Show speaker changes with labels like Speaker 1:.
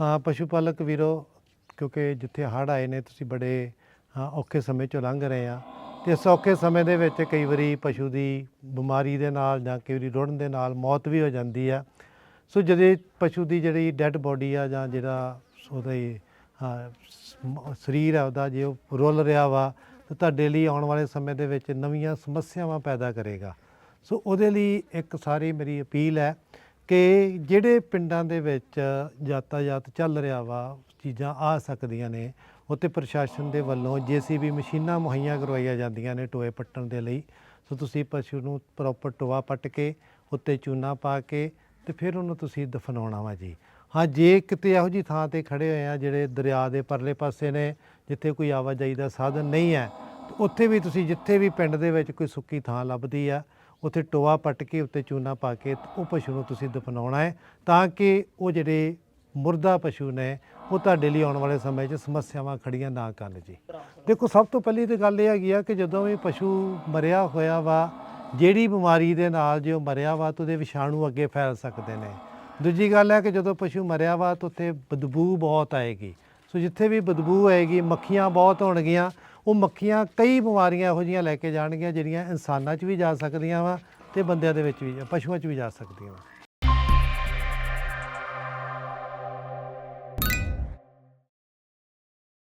Speaker 1: ਹਾਂ, ਪਸ਼ੂ ਪਾਲਕ ਵੀਰੋ, ਕਿਉਂਕਿ ਜਿੱਥੇ ਹੜ੍ਹ ਆਏ ਨੇ, ਤੁਸੀਂ ਬੜੇ ਔਖੇ ਸਮੇਂ ਚੋਂ ਲੰਘ ਰਹੇ ਆ। ਤੇ ਇਸ ਔਖੇ ਸਮੇਂ ਦੇ ਵਿੱਚ ਕਈ ਵਾਰੀ ਪਸ਼ੂ ਦੀ ਬਿਮਾਰੀ ਦੇ ਨਾਲ ਜਾਂ ਕਈ ਵਾਰੀ ਰੁੜਨ ਦੇ ਨਾਲ ਮੌਤ ਵੀ ਹੋ ਜਾਂਦੀ ਆ। ਸੋ ਜਦੋਂ ਪਸ਼ੂ ਦੀ ਜਿਹੜੀ ਡੈੱਡ ਬੋਡੀ ਆ ਜਾਂ ਜਿਹੜਾ ਉਹਦਾ ਸਰੀਰ ਆ, ਉਹਦਾ ਜੇ ਉਹ ਰੁੱਲ ਰਿਹਾ ਵਾ, ਤਾਂ ਤੁਹਾਡੇ ਲਈ ਆਉਣ ਵਾਲੇ ਸਮੇਂ ਦੇ ਵਿੱਚ ਨਵੀਆਂ ਸਮੱਸਿਆਵਾਂ ਪੈਦਾ ਕਰੇਗਾ। ਸੋ ਉਹਦੇ ਲਈ ਇੱਕ ਸਾਰੀ ਮੇਰੀ ਅਪੀਲ ਹੈ ਕਿ ਜਿਹੜੇ ਪਿੰਡਾਂ ਦੇ ਵਿੱਚ ਯਾਤਾਯਾਤ ਚੱਲ ਰਿਹਾ ਵਾ, ਚੀਜ਼ਾਂ ਆ ਸਕਦੀਆਂ ਨੇ ਉੱਤੇ ਪ੍ਰਸ਼ਾਸਨ ਦੇ ਵੱਲੋਂ ਜੀਸੀਬੀ ਮਸ਼ੀਨਾਂ ਮੁਹੱਈਆ ਕਰਵਾਈਆਂ ਜਾਂਦੀਆਂ ਨੇ ਟੋਏ ਪੱਟਣ ਦੇ ਲਈ। ਸੋ ਤੁਸੀਂ ਪਸ਼ੂ ਨੂੰ ਪ੍ਰੋਪਰ ਟੋਆ ਪੱਟ ਕੇ, ਉੱਤੇ ਚੂਨਾ ਪਾ ਕੇ ਤੇ ਫਿਰ ਉਹਨੂੰ ਤੁਸੀਂ ਦਫਨਾਉਣਾ ਵਾ ਜੀ। ਹਾਂ, ਜੇ ਕਿਤੇ ਇਹੋ ਜੀ ਥਾਂ ਤੇ ਖੜੇ ਹੋਏ ਆ ਜਿਹੜੇ ਦਰਿਆ ਦੇ ਪਰਲੇ ਪਾਸੇ ਨੇ, ਜਿੱਥੇ ਕੋਈ ਆਵਾਜਾਈ ਦਾ ਸਾਧਨ ਨਹੀਂ ਹੈ ਉੱਥੇ ਵੀ ਤੁਸੀਂ ਜਿੱਥੇ ਵੀ ਪਿੰਡ ਦੇ ਵਿੱਚ ਕੋਈ ਸੁੱਕੀ ਥਾਂ ਲੱਭਦੀ ਆ ਉੱਥੇ ਟੋਆ ਪੱਟ ਕੇ, ਉੱਤੇ ਚੂਨਾ ਪਾ ਕੇ ਉਹ ਪਸ਼ੂ ਨੂੰ ਤੁਸੀਂ ਦਫਨਾਉਣਾ ਹੈ ਤਾਂ ਕਿ ਉਹ ਜਿਹੜੇ ਮੁਰਦਾ ਪਸ਼ੂ ਨੇ, ਉਹ ਤੁਹਾਡੇ ਲਈ ਆਉਣ ਵਾਲੇ ਸਮੇਂ 'ਚ ਸਮੱਸਿਆਵਾਂ ਖੜੀਆਂ ਨਾ ਕਰਨ ਜੀ। ਦੇਖੋ, ਸਭ ਤੋਂ ਪਹਿਲੀ ਤੇ ਗੱਲ ਇਹ ਹੈਗੀ ਆ ਕਿ ਜਦੋਂ ਵੀ ਪਸ਼ੂ ਮਰਿਆ ਹੋਇਆ ਵਾ, ਜਿਹੜੀ ਬਿਮਾਰੀ ਦੇ ਨਾਲ ਜੇ ਉਹ ਮਰਿਆ ਵਾ ਤਾਂ ਉਹਦੇ ਵਿਸ਼ਾਣੂ ਅੱਗੇ ਫੈਲ ਸਕਦੇ ਨੇ। ਦੂਜੀ ਗੱਲ ਹੈ ਕਿ ਜਦੋਂ ਪਸ਼ੂ ਮਰਿਆ ਵਾ ਤਾਂ ਉੱਥੇ ਬਦਬੂ ਬਹੁਤ ਆਏਗੀ। ਸੋ ਜਿੱਥੇ ਵੀ ਬਦਬੂ ਆਏਗੀ, ਮੱਖੀਆਂ ਬਹੁਤ ਹੋਣਗੀਆਂ ਉਹ ਮੱਖੀਆਂ ਕਈ ਬਿਮਾਰੀਆਂ ਇਹੋ ਜਿਹੀਆਂ ਲੈ ਕੇ ਜਾਣਗੀਆਂ ਜਿਹੜੀਆਂ ਇਨਸਾਨਾਂ 'ਚ ਵੀ ਜਾ ਸਕਦੀਆਂ ਵਾ ਤੇ ਬੰਦਿਆਂ ਦੇ ਵਿੱਚ ਵੀ, ਪਸ਼ੂਆਂ 'ਚ ਵੀ ਜਾ ਸਕਦੀਆਂ ਵਾ।